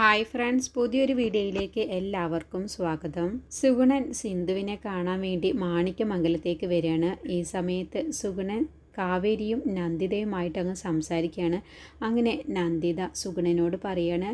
Hi friends പുതിയൊരു വീഡിയോയിലേക്ക് എല്ലാവർക്കും സ്വാഗതം. സുഗുണൻ സിന്ധുവിനെ കാണാൻ വേണ്ടി മാണിക്യമംഗലത്തേക്ക് വരികയാണ്. ഈ സമയത്ത് സുഗുണൻ കാവേരിയും നന്ദിതയുമായിട്ട് അങ്ങ് സംസാരിക്കുകയാണ്. അങ്ങനെ നന്ദിത സുഗുണനോട് പറയാണ്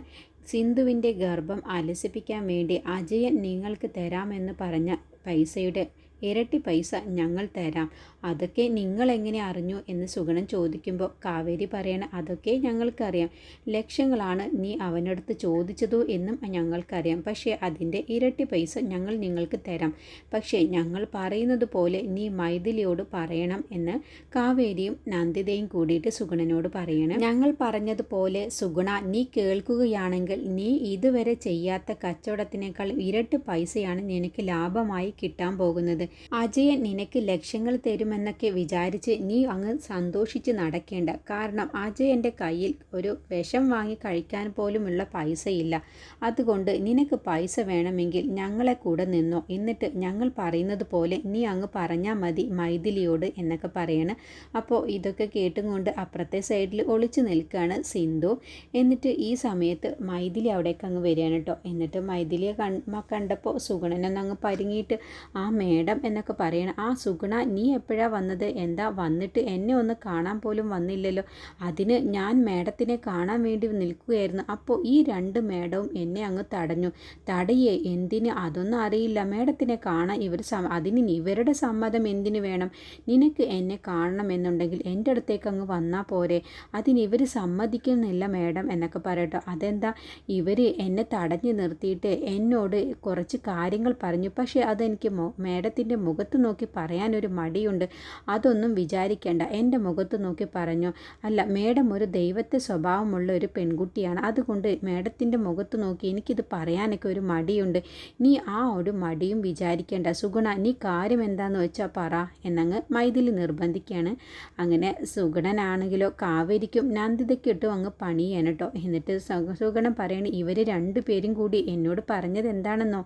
സിന്ധുവിന്റെ ഗർഭം അലസിപ്പിക്കാൻ വേണ്ടി അജയൻ നിങ്ങൾക്ക് തരാമെന്ന് പറഞ്ഞ പൈസയുടെ ഇരട്ടി പൈസ ഞങ്ങൾ തരാം. അതൊക്കെ നിങ്ങൾ എങ്ങനെ അറിഞ്ഞു എന്ന് സുഗണൻ ചോദിക്കുമ്പോൾ കാവേരി പറയണ അതൊക്കെ ഞങ്ങൾക്കറിയാം. ലക്ഷങ്ങളാണ് നീ അവനടുത്ത് ചോദിച്ചതോ എന്നും ഞങ്ങൾക്കറിയാം. പക്ഷേ അതിന്റെ ഇരട്ടി പൈസ ഞങ്ങൾ നിങ്ങൾക്ക് തരാം. പക്ഷേ ഞങ്ങൾ പറയുന്നത് പോലെ നീ മൈഥിലിയോട് പറയണം എന്ന് കാവേരിയും നന്ദിതയും കൂടിയിട്ട് സുഗണനോട് പറയണം. ഞങ്ങൾ പറഞ്ഞതുപോലെ സുഗുണ നീ കേൾക്കുകയാണെങ്കിൽ നീ ഇതുവരെ ചെയ്യാത്ത കച്ചവടത്തിനേക്കാൾ ഇരട്ടി പൈസയാണ് നിനക്ക് ലാഭമായി കിട്ടാൻ പോകുന്നത്. അജയൻ നിനക്ക് ലക്ഷ്യങ്ങൾ തരുമെന്നൊക്കെ വിചാരിച്ച് നീ അങ്ങ് സന്തോഷിച്ച് നടക്കേണ്ട. കാരണം അജയന്റെ കയ്യിൽ ഒരു വിഷം വാങ്ങി കഴിക്കാൻ പോലുമുള്ള പൈസയില്ല. അതുകൊണ്ട് നിനക്ക് പൈസ വേണമെങ്കിൽ ഞങ്ങളെ കൂടെ നിന്നോ. എന്നിട്ട് ഞങ്ങൾ പറയുന്നത് പോലെ നീ അങ്ങ് പറഞ്ഞാൽ മതി മൈഥിലിയോട് എന്നൊക്കെ പറയണം. അപ്പോൾ ഇതൊക്കെ കേട്ടുകൊണ്ട് അപ്പുറത്തെ സൈഡിൽ ഒളിച്ചു നിൽക്കുകയാണ് സിന്ധു. എന്നിട്ട് ഈ സമയത്ത് മൈഥിലി അവിടേക്ക് അങ്ങ് വരികയാണ് കേട്ടോ. എന്നിട്ട് മൈഥിലിയെ കണ്ടപ്പോൾ സുഗുണനൊന്ന് അങ്ങ് പരിങ്ങിയിട്ട് ആ മേഡം എന്നൊക്കെ പറയണം ആ സുഗുണ നീ എപ്പോഴാ വന്നത്? എന്താ വന്നിട്ട് എന്നെ ഒന്ന് കാണാൻ പോലും വന്നില്ലല്ലോ. അതിന് ഞാൻ മേഡത്തിനെ കാണാൻ വേണ്ടി നിൽക്കുകയായിരുന്നു. അപ്പോൾ ഈ രണ്ട് മേഡവും എന്നെ അങ്ങ് തടഞ്ഞു. തടയേ എന്തിന്? അതൊന്നും അറിയില്ല. മേഡത്തിനെ കാണാൻ ഇവർ അതിന് ഇവരുടെ സമ്മതം എന്തിനു വേണം? നിനക്ക് എന്നെ കാണണമെന്നുണ്ടെങ്കിൽ എന്റെ അടുത്തേക്ക് അങ്ങ് വന്നാൽ പോരെ. അതിന് ഇവർ സമ്മതിക്കുന്നില്ല മേഡം എന്നൊക്കെ പറയട്ടോ. അതെന്താ? ഇവർ എന്നെ തടഞ്ഞു നിർത്തിയിട്ട് എന്നോട് കുറച്ച് കാര്യങ്ങൾ പറഞ്ഞു. പക്ഷേ അതെനിക്ക് മേഡത്തിന്റെ മുഖത്ത് നോക്കി പറയാനൊരു മടിയുണ്ട്. അതൊന്നും വിചാരിക്കേണ്ട. എന്റെ മുഖത്ത് നോക്കി പറഞ്ഞു. അല്ല മേഡം ഒരു ദൈവത്തെ സ്വഭാവമുള്ള ഒരു പെൺകുട്ടിയാണ്. അതുകൊണ്ട് മേഡത്തിന്റെ മുഖത്ത് നോക്കി എനിക്കിത് പറയാനൊക്കെ ഒരു മടിയുണ്ട്. നീ ആ ഒരു മടിയും വിചാരിക്കേണ്ട. സുഗുണ നീ കാര്യം എന്താണെന്ന് വെച്ചാൽ പറ എന്നങ്ങ് മൈഥിലി നിർബന്ധിക്കുകയാണ് അങ്ങനെ സുഗണനാണെങ്കിലോ കാവേരിക്കും. നന്ദിതയ്ക്ക് അങ്ങ് പണിയാണ് കേട്ടോ എന്നിട്ട് സുഗുണൻ പറയണ ഇവർ രണ്ടുപേരും കൂടി എന്നോട് പറഞ്ഞത് എന്താണെന്നോ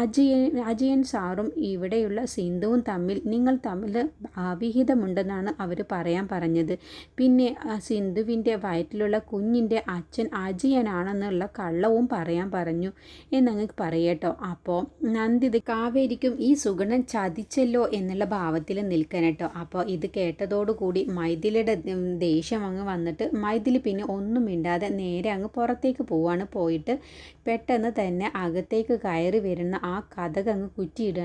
അജയൻ അജയൻ സാറും ഇവിടെയുള്ള സിന്ധുവും തമ്മിൽ നിങ്ങൾ തമ്മിൽ അവിഹിതമുണ്ടെന്നാണ് അവർ പറയാൻ പറഞ്ഞത്. പിന്നെ സിന്ധുവിന്റെ വയറ്റിലുള്ള കുഞ്ഞിന്റെ അച്ഛൻ അജയനാണെന്നുള്ള കള്ളവും പറയാൻ പറഞ്ഞു. എന്നങ്ങ് പറയട്ടോ. അപ്പോൾ നന്ദിത് കാവേരിക്കും ഈ സുഗുണൻ ചതിച്ചല്ലോ എന്നുള്ള ഭാവത്തിൽ നിൽക്കണട്ടോ അപ്പോൾ ഇത് കേട്ടതോടുകൂടി മൈഥിലിയുടെ ദേഷ്യം അങ്ങ് വന്നിട്ട് മൈഥിലി പിന്നെ ഒന്നും മിണ്ടാതെ നേരെ അങ്ങ് പുറത്തേക്ക് പോവാണ്. പോയിട്ട് പെട്ടെന്ന് തന്നെ അകത്തേക്ക് കയറി വരുന്ന ആ കഥക് അങ്ങ്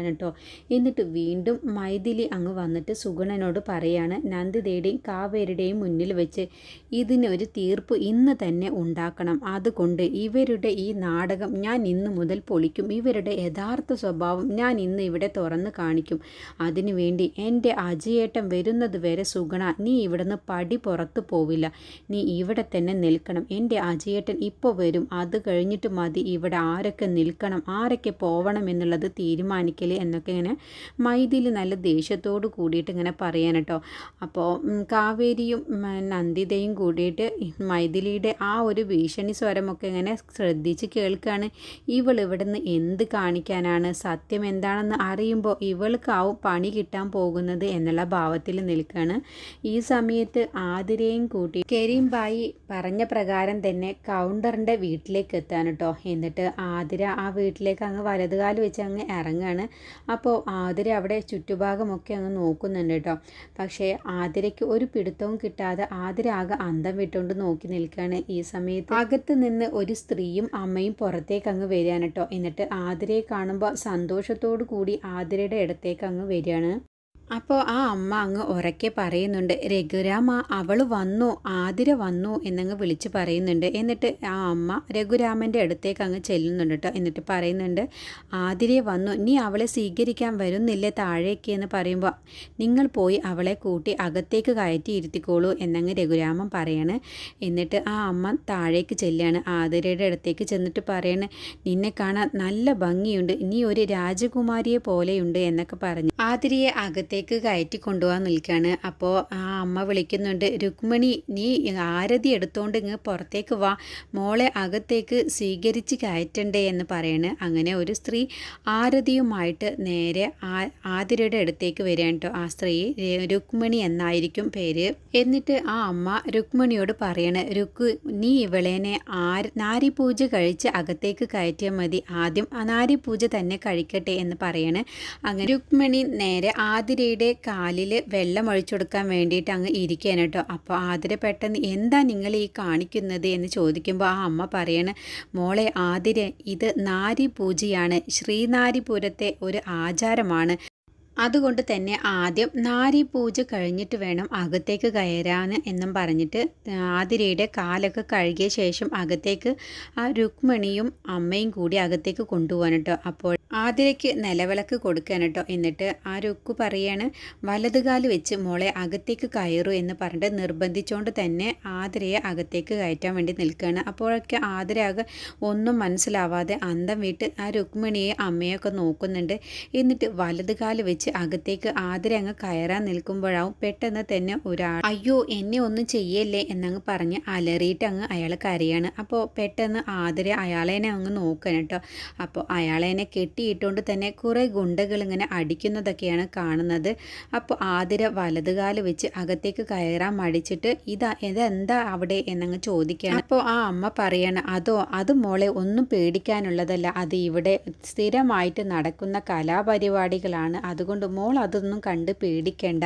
കേട്ടോ. എന്നിട്ട് വീണ്ടും മൈഥിലി അങ്ങ് വന്നിട്ട് സുഗണനോട് പറയാണ് നന്ദിതയുടെയും കാവേരുടെയും മുന്നിൽ വെച്ച് ഇതിനൊരു തീർപ്പ് ഇന്ന് തന്നെ ഉണ്ടാക്കണം. അതുകൊണ്ട് ഇവരുടെ ഈ നാടകം ഞാൻ ഇന്ന് മുതൽ പൊളിക്കും. ഇവരുടെ യഥാർത്ഥ സ്വഭാവം ഞാൻ ഇന്ന് ഇവിടെ തുറന്ന് കാണിക്കും. അതിനുവേണ്ടി എന്റെ അജയേട്ടൻ വരുന്നത് വരെ സുഗണ നീ ഇവിടുന്ന് പടി പുറത്തു പോവില്ല. നീ ഇവിടെ തന്നെ നിൽക്കണം. എന്റെ അജയേട്ടൻ ഇപ്പോൾ വരും. അത് കഴിഞ്ഞിട്ട് മതി. ഇവിടെ ആരൊക്കെ നിൽക്കണം ആരൊക്കെ പോവണം എന്നുള്ളത് തീരുമാനിക്കൽ എന്നൊക്കെ ഇങ്ങനെ മൈഥിലി നല്ല ദേഷ്യത്തോട് കൂടിയിട്ട് ഇങ്ങനെ പറയാൻ കേട്ടോ അപ്പോൾ കാവേരിയും നന്ദിതയും കൂടിയിട്ട് മൈഥിലിയുടെ ആ ഒരു ഭീഷണി സ്വരമൊക്കെ ഇങ്ങനെ ശ്രദ്ധിച്ച് കേൾക്കുകയാണ് ഇവൾ ഇവിടുന്ന് എന്ത് കാണിക്കാനാണ്? സത്യം എന്താണെന്ന് അറിയുമ്പോൾ ഇവൾക്കാവും പണി കിട്ടാൻ പോകുന്നത് എന്നുള്ള ഭാവത്തിൽ നിൽക്കുകയാണ് ഈ സമയത്ത് ആതിരയും കൂട്ടി കരീംബായി പറഞ്ഞ പ്രകാരം തന്നെ കൗണ്ടറിന്റെ വീട്ടിലേക്ക് എത്താൻ കേട്ടോ എന്നിട്ട് ആതിര ആ വീട്ടിലേക്ക് അങ്ങ് വലതുകാൽ വെച്ച് അങ്ങ് ഇറങ്ങുകയാണ് അപ്പോൾ ആതിര അവിടെ ചുറ്റുഭാഗമൊക്കെ അങ്ങ് നോക്കുന്നുണ്ട് കേട്ടോ. പക്ഷേ ആതിരയ്ക്ക് ഒരു പിടുത്തവും കിട്ടാതെ ആതിര ആകെ അന്തം വിട്ടുകൊണ്ട് നോക്കി നിൽക്കുകയാണ് ഈ സമയത്ത് അകത്ത് നിന്ന് ഒരു സ്ത്രീയും അമ്മയും പുറത്തേക്ക് അങ്ങ് വരികയാണ് കേട്ടോ. എന്നിട്ട് ആതിരയെ കാണുമ്പോൾ സന്തോഷത്തോടു കൂടി ആതിരയുടെ ഇടത്തേക്ക് അങ്ങ് വരികയാണ്. അപ്പോൾ ആ അമ്മ അങ്ങ് ഉറക്കെ പറയുന്നുണ്ട് രഘുരാമ അവൾ വന്നു ആതിര വന്നു എന്നങ്ങ് വിളിച്ച് പറയുന്നുണ്ട്. എന്നിട്ട് ആ അമ്മ രഘുരാമന്റെ അടുത്തേക്ക് അങ്ങ് ചെല്ലുന്നുണ്ട് കേട്ടോ. എന്നിട്ട് പറയുന്നുണ്ട് ആതിരെ വന്നു നീ അവളെ സ്വീകരിക്കാൻ വരുന്നില്ലേ താഴേക്ക്? എന്ന് പറയുമ്പോൾ നിങ്ങൾ പോയി അവളെ കൂട്ടി അകത്തേക്ക് കയറ്റി ഇരുത്തിക്കോളൂ എന്നങ്ങ് രഘുരാമൻ പറയാണ്. എന്നിട്ട് ആ അമ്മ താഴേക്ക് ചെല്ലുകയാണ് ആതിരയുടെ അടുത്തേക്ക് ചെന്നിട്ട് പറയാണ് നിന്നെ കാണാൻ നല്ല ഭംഗിയുണ്ട് നീ ഒരു രാജകുമാരിയെ പോലെയുണ്ട് എന്നൊക്കെ പറഞ്ഞു ആതിരയെ അകത്തേക്ക് അകത്തേക്ക് കയറ്റി കൊണ്ടുപോകാൻ നിൽക്കുകയാണ്. അപ്പോൾ ആ അമ്മ വിളിക്കുന്നുണ്ട് രുക്മിണി നീ ആരതി എടുത്തുകൊണ്ട് ഇങ്ങ് പുറത്തേക്ക് വാ. മോളെ അകത്തേക്ക് സ്വീകരിച്ച് കയറ്റണ്ടേ എന്ന് പറയണ്. അങ്ങനെ ഒരു സ്ത്രീ ആരതിയുമായിട്ട് നേരെ ആതിരയുടെ അടുത്തേക്ക് വരികയാണ് കേട്ടോ. ആ സ്ത്രീ രുക്മിണി എന്നായിരിക്കും പേര്. എന്നിട്ട് ആ അമ്മ രുക്മിണിയോട് പറയണ് രുക്ക് നീ ഇവളേനെ ആര് നാരി പൂജ കഴിച്ച് അകത്തേക്ക് കയറ്റിയാൽ മതി. ആദ്യം ആ നാരി പൂജ തന്നെ കഴിക്കട്ടെ എന്ന് പറയണ്. അങ്ങനെ രുക്മിണി നേരെ ആതിരയുടെ കാലിൽ വെള്ളം ഒഴിച്ചു കൊടുക്കാൻ വേണ്ടിയിട്ട് അങ്ങ് ഇരിക്കുകയാണ് കേട്ടോ. അപ്പോൾ ആതിര പെട്ടെന്ന് എന്താ നിങ്ങൾ ഈ കാണിക്കുന്നത് എന്ന് ചോദിക്കുമ്പോൾ ആ അമ്മ പറയണ മോളെ ആതിര ഇത് നാരി പൂജയാണ്. ശ്രീനാരിപുരത്തെ ഒരു ആചാരമാണ്. അതുകൊണ്ട് തന്നെ ആദ്യം നാരി പൂജ കഴിഞ്ഞിട്ട് വേണം അകത്തേക്ക് കയറാൻ എന്നും പറഞ്ഞിട്ട് ആതിരയുടെ കാലൊക്കെ കഴുകിയ ശേഷം അകത്തേക്ക് ആ രുക്മിണിയും അമ്മയും കൂടി അകത്തേക്ക് കൊണ്ടുപോകാൻ കേട്ടോ. അപ്പോൾ ആതിരയ്ക്ക് നിലവിളക്ക് കൊടുക്കാൻ കേട്ടോ. എന്നിട്ട് ആ രുക്കു പറയാണ് വലതുകാൽ വെച്ച് മോളെ അകത്തേക്ക് കയറൂ എന്ന് പറഞ്ഞിട്ട് നിർബന്ധിച്ചുകൊണ്ട് തന്നെ ആതിരയെ അകത്തേക്ക് കയറ്റാൻ വേണ്ടി നിൽക്കുകയാണ്. അപ്പോഴൊക്കെ ആതിര ആകെ ഒന്നും മനസ്സിലാവാതെ അന്തം വീട്ട് ആ രുക്മിണിയെ അമ്മയൊക്കെ നോക്കുന്നുണ്ട്. എന്നിട്ട് വലതുകാൽ വെച്ച് അകത്തേക്ക് ആതിര അങ്ങ് കയറാൻ നിൽക്കുമ്പോഴാവും പെട്ടെന്ന് തന്നെ ഒരാൾ അയ്യോ എന്നെ ഒന്നും ചെയ്യല്ലേ എന്നങ്ങ് പറഞ്ഞ് അലറിയിട്ട് അങ്ങ് അയാൾ കരയാണ്. അപ്പോൾ പെട്ടെന്ന് ആതിര അയാളേനെ അങ്ങ് നോക്കണം കേട്ടോ. അപ്പോൾ അയാളേനെ കെട്ടി കെട്ടിയിട്ടുകൊണ്ട് തന്നെ കുറേ ഗുണ്ടകൾ ഇങ്ങനെ അടിക്കുന്നതൊക്കെയാണ് കാണുന്നത്. അപ്പോൾ ആതിര വലതുകാൽ വെച്ച് അകത്തേക്ക് കയറാൻ മടിച്ചിട്ട് ഇതാ ഇതെന്താ അവിടെ? എന്നങ്ങ് ചോദിക്കുകയാണ് അപ്പോൾ ആ അമ്മ പറയാണ് അതോ അത് മോളെ ഒന്നും പേടിക്കാനുള്ളതല്ല. അത് ഇവിടെ സ്ഥിരമായിട്ട് നടക്കുന്ന കലാപരിപാടികളാണ്. അതുകൊണ്ട് മോൾ അതൊന്നും കണ്ട് പേടിക്കേണ്ട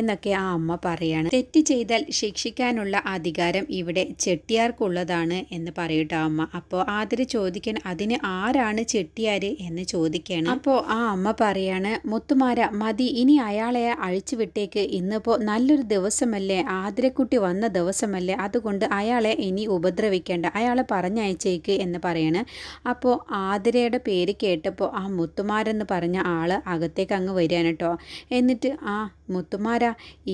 എന്നൊക്കെ ആ അമ്മ പറയാണ്. തെറ്റ് ചെയ്താൽ ശിക്ഷിക്കാനുള്ള അധികാരം ഇവിടെ ചെട്ടിയാർക്കുള്ളതാണ് എന്ന് പറയട്ടോ അമ്മ. അപ്പോൾ ആതിര ചോദിക്കാൻ അതിന് ആരാണ് ചെട്ടിയാർ എന്ന് ചോദിക്കുകയാണ് അപ്പോൾ ആ അമ്മ പറയാണ് മുത്തുമാര മതി ഇനി അയാളെ അഴിച്ചു വിട്ടേക്ക്. ഇന്നിപ്പോൾ നല്ലൊരു ദിവസമല്ലേ? ആതിരക്കുട്ടി വന്ന ദിവസമല്ലേ? അതുകൊണ്ട് അയാളെ ഇനി ഉപദ്രവിക്കേണ്ട. അയാളെ പറഞ്ഞയച്ചേക്ക് എന്ന് പറയാണ്. അപ്പോൾ ആതിരയുടെ പേര് കേട്ടപ്പോൾ ആ മുത്തുമാരെന്ന് പറഞ്ഞ ആൾ അകത്തേക്ക് അങ്ങ് വരികയാണ് കേട്ടോ. എന്നിട്ട് ആ മുത്തുമാര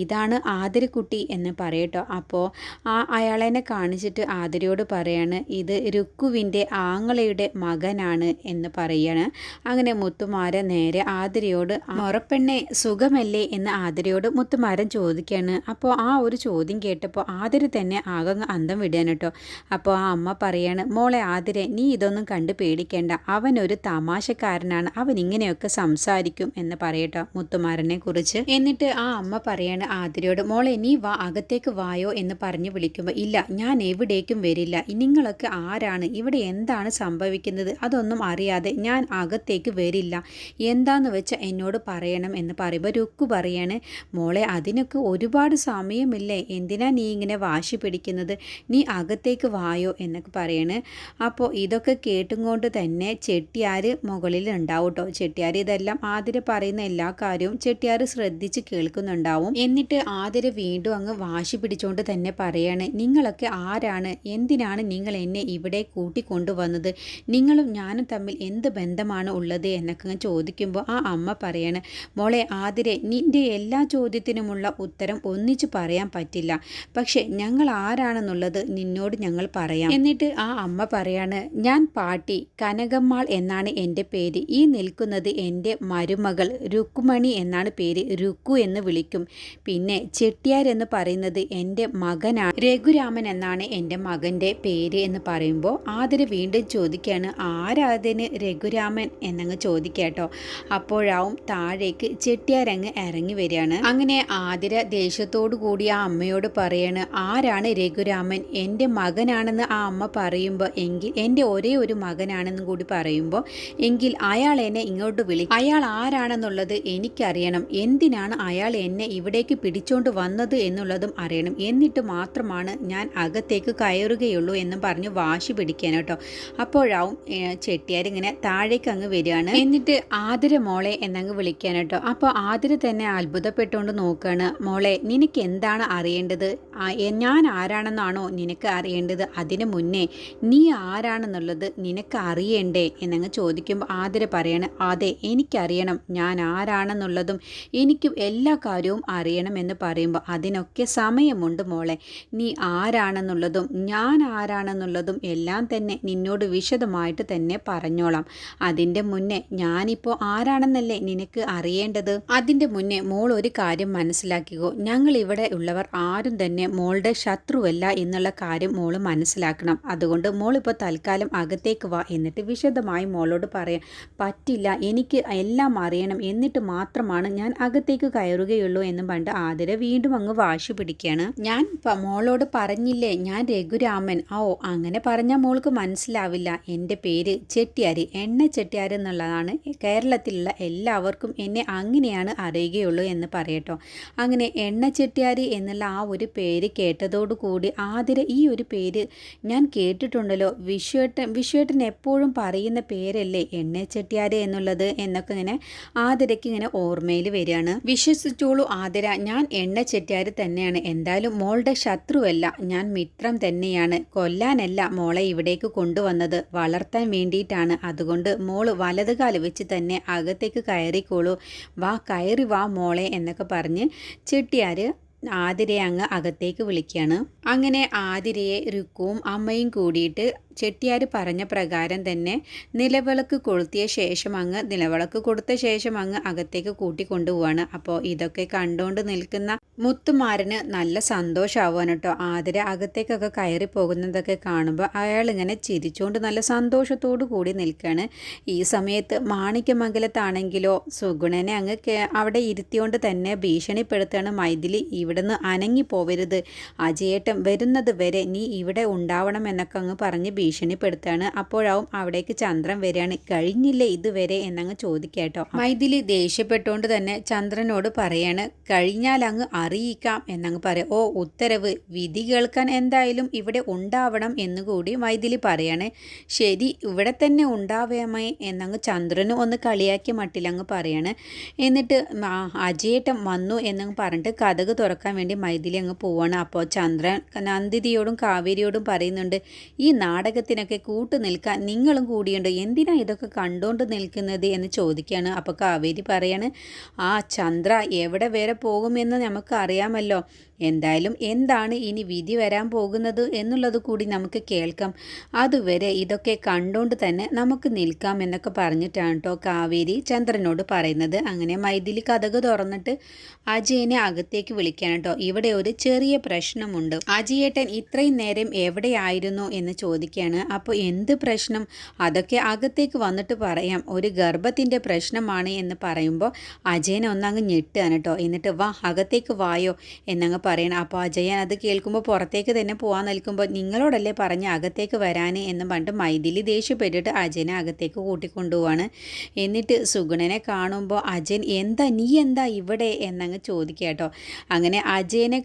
ഇതാണ് ആതിരക്കുട്ടി എന്ന് പറയട്ടോ. അപ്പോൾ ആ അയാളെന്നെ കാണിച്ചിട്ട് ആതിരയോട് പറയാണ് ഇത് രുക്കുവിന്റെ ആങ്ങളയുടെ മകനാണ് എന്ന് പറയാണ്. അങ്ങനെ മുത്തുമാര നേരെ ആതിരയോട് മുറപ്പെണ്ണെ സുഖമല്ലേ? എന്ന് ആതിരയോട് മുത്തുമാരൻ ചോദിക്കുകയാണ് അപ്പോൾ ആ ഒരു ചോദ്യം കേട്ടപ്പോൾ ആതിര തന്നെ ആകെ അന്തം വിടാൻ കേട്ടോ. അപ്പോൾ ആ അമ്മ പറയാണ് മോളെ ആതിരെ നീ ഇതൊന്നും കണ്ട് പേടിക്കേണ്ട. അവൻ ഒരു തമാശക്കാരനാണ്. അവൻ ഇങ്ങനെയൊക്കെ സംസാരിക്കും എന്ന് പറയട്ടോ മുത്തുമാരനെ കുറിച്ച്. എന്നിട്ട് ആ അമ്മ പറയാണ് ആതിരയോട് മോളെ നീ വാ അകത്തേക്ക് വായോ എന്ന് പറഞ്ഞ് വിളിക്കുമ്പോൾ ഇല്ല ഞാൻ എവിടേക്കും വരില്ല. നിങ്ങളൊക്കെ ആരാണ്? ഇവിടെ എന്താണ് സംഭവിക്കുന്നത്? അതൊന്നും അറിയാതെ ഞാൻ അകത്തേക്ക് വരില്ല. എന്താന്ന് വെച്ചാൽ എന്നോട് പറയണം എന്ന് പറയുമ്പോൾ രുക്കു പറയാണ് മോളെ അതിനൊക്കെ ഒരുപാട് സമയമില്ലേ? എന്തിനാ നീ ഇങ്ങനെ വാശി പിടിക്കുന്നത്? നീ അകത്തേക്ക് വായോ എന്നൊക്കെ പറയാണ്. അപ്പോൾ ഇതൊക്കെ കേട്ടും കൊണ്ട് തന്നെ ചെട്ടിയാർ മുകളിൽ ഉണ്ടാവും കേട്ടോ ചെട്ടിയാർ ഇതെല്ലാം ആതിര പറയുന്ന എല്ലാ കാര്യവും ചെട്ടിയാർ ശ്രദ്ധിച്ച് കേൾക്കുന്നുണ്ടാവും. എന്നിട്ട് ആതിര വീണ്ടും അങ്ങ് വാശി പിടിച്ചുകൊണ്ട് തന്നെ പറയാണ് നിങ്ങളൊക്കെ ആരാണ്? എന്തിനാണ് നിങ്ങൾ എന്നെ ഇവിടെ കൂട്ടിക്കൊണ്ടുവന്നത്? നിങ്ങളും ഞാനും തമ്മിൽ എന്ത് ബന്ധമാണ് ഉള്ളത്? എന്നൊക്കെ ചോദിക്കുമ്പോൾ ആ അമ്മ പറയാണ് മോളെ ആതിരെ നിന്റെ എല്ലാ ചോദ്യത്തിനുമുള്ള ഉത്തരം ഒന്നിച്ചു പറയാൻ പറ്റില്ല. പക്ഷെ ഞങ്ങൾ ആരാണെന്നുള്ളത് നിന്നോട് ഞങ്ങൾ പറയാം. എന്നിട്ട് ആ അമ്മ പറയാണ് ഞാൻ പാട്ടി കനകമ്മാൾ എന്നാണ് എന്റെ പേര്. ഈ നിൽക്കുന്നത് എന്റെ മരുമകൾ രുക്കുമണി എന്നാണ് പേര്. രുക്കു എന്ന് വിളിക്കും. പിന്നെ ചെട്ടിയാർ എന്ന് പറയുന്നത് എന്റെ മകനാണ്. രഘുരാമൻ എന്നാണ് എന്റെ മകന്റെ പേര് എന്ന് പറയുമ്പോൾ ആതിര വീണ്ടും ചോദിക്കുകയാണ് ആരാതിന് രഘുരാമൻ? എന്നങ്ങ് ചോദിക്കാട്ടോ അപ്പോഴാവും താഴേക്ക് ചെട്ടിയാരങ്ങ് ഇറങ്ങി വരികയാണ്. അങ്ങനെ ആതിര ദേഷ്യത്തോടു കൂടി ആ അമ്മയോട് പറയാണ് ആരാണ് രഘുരാമൻ? എന്റെ മകനാണെന്ന് ആ അമ്മ പറയുമ്പോൾ എങ്കിൽ എന്റെ ഒരേ ഒരു മകനാണെന്നും കൂടി പറയുമ്പോൾ എങ്കിൽ അയാൾ എന്നെ ഇങ്ങോട്ട് വിളി അയാൾ ആരാണെന്നുള്ളത് എനിക്കറിയണം. എന്തിനാണ് അയാൾ എന്നെ ഇവിടേക്ക് പിടിച്ചോണ്ട് വന്നത് എന്നുള്ളതും അറിയണം. എന്നിട്ട് മാത്രമാണ് ഞാൻ അകത്തേക്ക് കയറുകയുള്ളൂ എന്നും പറഞ്ഞു വാശി പിടിക്കാൻ കേട്ടോ. അപ്പോഴാവും ചെട്ടിയാരിങ്ങനെ താഴേക്ക് അങ്ങ് വരികയാണ്. എന്നിട്ട് ആതിര മോളെ എന്നങ്ങ് വിളിക്കാൻ കേട്ടോ. അപ്പോൾ ആതിര തന്നെ അത്ഭുതപ്പെട്ടുകൊണ്ട് നോക്കുകയാണ് മോളെ നിനക്ക് എന്താണ് അറിയേണ്ടത്? ഞാൻ ആരാണെന്നാണോ നിനക്ക് അറിയേണ്ടത്? അതിനു മുന്നേ നീ ആരാണെന്നുള്ളത് നിനക്ക് അറിയണ്ടേ? എന്നങ്ങ് ചോദിക്കുമ്പോൾ ആതിര പറയാണ് അതെ എനിക്കറിയണം. ഞാൻ ആരാണെന്നുള്ളതും എനിക്കും എല്ലാ കാര്യവും അറിയണമെന്ന് പറയുമ്പോൾ അതിനൊക്കെ സമയമുണ്ട് മോളെ. നീ ആരാണെന്നുള്ളതും ഞാൻ ആരാണെന്നുള്ളതും എല്ലാം തന്നെ നിന്നോട് വിശദമായിട്ട് തന്നെ പറഞ്ഞോളാം. അതിന്റെ മുന്നേ ഞാനിപ്പോൾ ആരാണെന്നല്ലേ നിനക്ക് അറിയേണ്ടത്? അതിന്റെ മുന്നേ മോൾ ഒരു കാര്യം മനസ്സിലാക്കിക്കോ. ഞങ്ങൾ ഇവിടെ ഉള്ളവർ ആരും തന്നെ മോളുടെ ശത്രുവല്ല എന്നുള്ള കാര്യം മോൾ മനസ്സിലാക്കണം. അതുകൊണ്ട് മോളിപ്പോൾ തൽക്കാലം അകത്തേക്ക് വാ എന്നിട്ട് വിശദമായി മോളോട് പറയാം. പറ്റില്ല എനിക്ക് എല്ലാം അറിയണം. എന്നിട്ട് മാത്രമാണ് ഞാൻ അകത്തേക്ക് കയറുകയുള്ളൂ എന്നും പണ്ട് ആതിര വീണ്ടും അങ്ങ് വാശി പിടിക്കുകയാണ്. ഞാൻ മോളോട് പറഞ്ഞില്ലേ ഞാൻ രഘുരാമൻ. ഓ അങ്ങനെ പറഞ്ഞാൽ മോൾക്ക് മനസ്സിലാവില്ല. എന്റെ പേര് ചെട്ടിയാരി എണ്ണ ചെട്ടിയാർ എന്നുള്ളതാണ്. കേരളത്തിലുള്ള എല്ലാവർക്കും എന്നെ അങ്ങനെയാണ് അറിയുകയുള്ളൂ എന്ന് പറയട്ടോ. അങ്ങനെ എണ്ണ ചെട്ടിയാരി എന്നുള്ള ആ ഒരു പേര് കേട്ടതോടുകൂടി ആതിര ഈ ഒരു പേര് ഞാൻ കേട്ടിട്ടുണ്ടല്ലോ. വിശ്വേട്ടൻ വിശ്വേട്ടൻ എപ്പോഴും പറയുന്ന പേരല്ലേ എണ്ണ ചെട്ടിയാരി എന്നുള്ളത് എന്നൊക്കെ ഇങ്ങനെ ആതിരയ്ക്ക് ഇങ്ങനെ ഓർമ്മയിൽ വരികയാണ്. വിശ്വസിച്ചോളൂ ആതിര. ഞാൻ എണ്ണ ചെറ്റാർ തന്നെയാണ്. എന്തായാലും മോളുടെ ശത്രുവല്ല. ഞാൻ മിത്രം തന്നെയാണ്. കൊല്ലാനല്ല മോളെ ഇവിടേക്ക് കൊണ്ടുവന്നത്. വളർത്താൻ വേണ്ടിയിട്ടാണ്. അതുകൊണ്ട് മോൾ വലതുകാൽ വെച്ച് തന്നെ അകത്തേക്ക് കയറിക്കോളൂ. വാ കയറി വാ മോളെ എന്നൊക്കെ പറഞ്ഞ് ചെട്ടിയാർ ആതിരയെ അങ്ങ് അകത്തേക്ക് വിളിക്കുകയാണ് അങ്ങനെ ആതിരയെ രുക്കുവും അമ്മയും കൂടിയിട്ട് ചെട്ടിയാർ പറഞ്ഞ പ്രകാരം തന്നെ നിലവിളക്ക് കൊളുത്തിയ ശേഷം അങ്ങ് നിലവിളക്ക് കൊടുത്ത ശേഷം അങ്ങ് അകത്തേക്ക് കൂട്ടിക്കൊണ്ടുപോവാണ്. അപ്പോൾ ഇതൊക്കെ കണ്ടുകൊണ്ട് നിൽക്കുന്ന മുത്തുമാരന് നല്ല സന്തോഷമാവാണ് കേട്ടോ. ആതിര അകത്തേക്കൊക്കെ കയറി പോകുന്നതൊക്കെ കാണുമ്പോൾ അയാൾ ഇങ്ങനെ ചിരിച്ചുകൊണ്ട് നല്ല സന്തോഷത്തോടു കൂടി നിൽക്കുകയാണ് ഈ സമയത്ത് മാണിക്യമംഗലത്താണെങ്കിലോ സുഗുണനെ അങ്ങ് അവിടെ ഇരുത്തിയോണ്ട് തന്നെ ഭീഷണിപ്പെടുത്തുകയാണ് മൈഥിലി. ഇവിടുന്ന് അനങ്ങി പോവരുത് അജയേട്ടൻ വരുന്നത് വരെ നീ ഇവിടെ ഉണ്ടാവണം എന്നൊക്കെ അങ്ങ് പറഞ്ഞ് ഭീഷണിപ്പെടുത്തുകയാണ് അപ്പോഴാവും അവിടേക്ക് ചന്ദ്രൻ വരികയാണ്. കഴിഞ്ഞില്ലേ ഇതുവരെ? എന്നങ്ങ് ചോദിക്കേട്ടോ മൈഥിലി ദേഷ്യപ്പെട്ടുകൊണ്ട് തന്നെ ചന്ദ്രനോട് പറയാണ് കഴിഞ്ഞാൽ അങ്ങ് അറിയിക്കാം എന്നങ്ങ് പറയാം. ഓ ഉത്തരവ്. വിധി കേൾക്കാൻ എന്തായാലും ഇവിടെ ഉണ്ടാവണം എന്നുകൂടി മൈഥിലി പറയാണ്. ശരി ഇവിടെ തന്നെ ഉണ്ടാവേമേ എന്നങ്ങ് ചന്ദ്രന് ഒന്ന് കളിയാക്കിയ മട്ടിലങ്ങ് പറയാണ്. എന്നിട്ട് അജയേട്ടൻ വന്നു എന്നങ്ങ് പറഞ്ഞിട്ട് കഥക് തുറക്കാൻ വേണ്ടി മൈഥിലി അങ്ങ് പോവാണ്. അപ്പോൾ ചന്ദ്രൻ നന്ദിതിയോടും കാവേരിയോടും പറയുന്നുണ്ട് ഈ നാടകത്തിനൊക്കെ കൂട്ടു നിൽക്കാൻ നിങ്ങളും കൂടിയുണ്ടോ. എന്തിനാ ഇതൊക്കെ കണ്ടുകൊണ്ട് നിൽക്കുന്നത് എന്ന് ചോദിക്കുകയാണ് അപ്പോൾ കാവേരി പറയാണ് ആ ചന്ദ്ര എവിടെ വരെ പോകുമെന്ന് നമുക്ക് അറിയാമല്ലോ എന്തായാലും എന്താണ് ഇനി വിധി വരാൻ പോകുന്നത് എന്നുള്ളത് കൂടി നമുക്ക് കേൾക്കാം. അതുവരെ ഇതൊക്കെ കണ്ടുകൊണ്ട് തന്നെ നമുക്ക് നിൽക്കാം എന്നൊക്കെ പറഞ്ഞിട്ടാണ് കേട്ടോ കാവേരി ചന്ദ്രനോട് പറയുന്നത്. അങ്ങനെ മൈഥിലി കഥക് തുറന്നിട്ട് അജയനെ അകത്തേക്ക് വിളിക്കാൻ കേട്ടോ ഇവിടെ ഒരു ചെറിയ പ്രശ്നമുണ്ട്. അജയേട്ടൻ ഇത്രയും നേരം എവിടെയായിരുന്നു എന്ന് ചോദിക്കുകയാണ് അപ്പോൾ എന്ത് പ്രശ്നം? അതൊക്കെ അകത്തേക്ക് വന്നിട്ട് പറയാം. ഒരു ഗർഭത്തിന്റെ പ്രശ്നമാണ് എന്ന് പറയുമ്പോൾ അജയനെ ഒന്നങ്ങ് ഞെട്ടുകയാണ് കേട്ടോ എന്നിട്ട് വാ അകത്തേക്ക് വായോ എന്നങ്ങ് പറയണം. അപ്പോൾ അജയൻ അത് കേൾക്കുമ്പോൾ പുറത്തേക്ക് തന്നെ പോകാൻ നിൽക്കുമ്പോൾ നിങ്ങളോടല്ലേ പറഞ്ഞ് അകത്തേക്ക് വരാൻ എന്ന് പറഞ്ഞിട്ട് മൈഥിലി ദേഷ്യപ്പെട്ടിട്ട് അജയനെ അകത്തേക്ക് കൂട്ടിക്കൊണ്ടുപോവാണ്. എന്നിട്ട് സുഗുണനെ കാണുമ്പോൾ അജയൻ എന്താ നീ എന്താ ഇവിടെ? എന്നങ്ങ് ചോദിക്കുക കേട്ടോ. അങ്ങനെ അജയനെ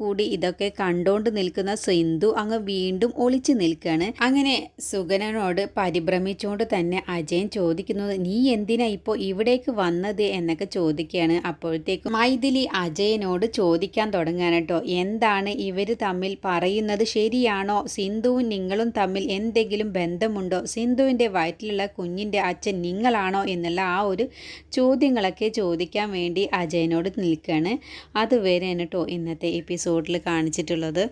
കൂടി ഇതൊക്കെ കണ്ടോണ്ട് നിൽക്കുന്ന സിന്ധു അങ്ങ് വീണ്ടും ഒളിച്ചു നിൽക്കുകയാണ് അങ്ങനെ സുഗനനോട് പരിഭ്രമിച്ചുകൊണ്ട് തന്നെ അജയൻ ചോദിക്കുന്നത് നീ എന്തിനാ ഇപ്പോൾ ഇവിടേക്ക് വന്നത്? എന്നൊക്കെ ചോദിക്കുകയാണ്. അപ്പോഴത്തേക്കും മൈഥിലി അജയനോട് ചോദിക്കാൻ തുടങ്ങാൻ കേട്ടോ എന്താണ് ഇവർ തമ്മിൽ പറയുന്നത്? ശരിയാണോ? സിന്ധുവും നിങ്ങളും തമ്മിൽ എന്തെങ്കിലും ബന്ധമുണ്ടോ? സിന്ധുവിന്റെ വയറ്റിലുള്ള കുഞ്ഞിന്റെ അച്ഛൻ നിങ്ങളാണോ എന്നുള്ള ആ ഒരു ചോദ്യങ്ങളൊക്കെ ചോദിക്കാൻ വേണ്ടി അജയനോട് നിൽക്കുകയാണ് അതുവരെ കേട്ടോ ഇന്നത്തെ എപ്പിസോഡിൽ കാണിച്ചിട്ടുള്ളത്.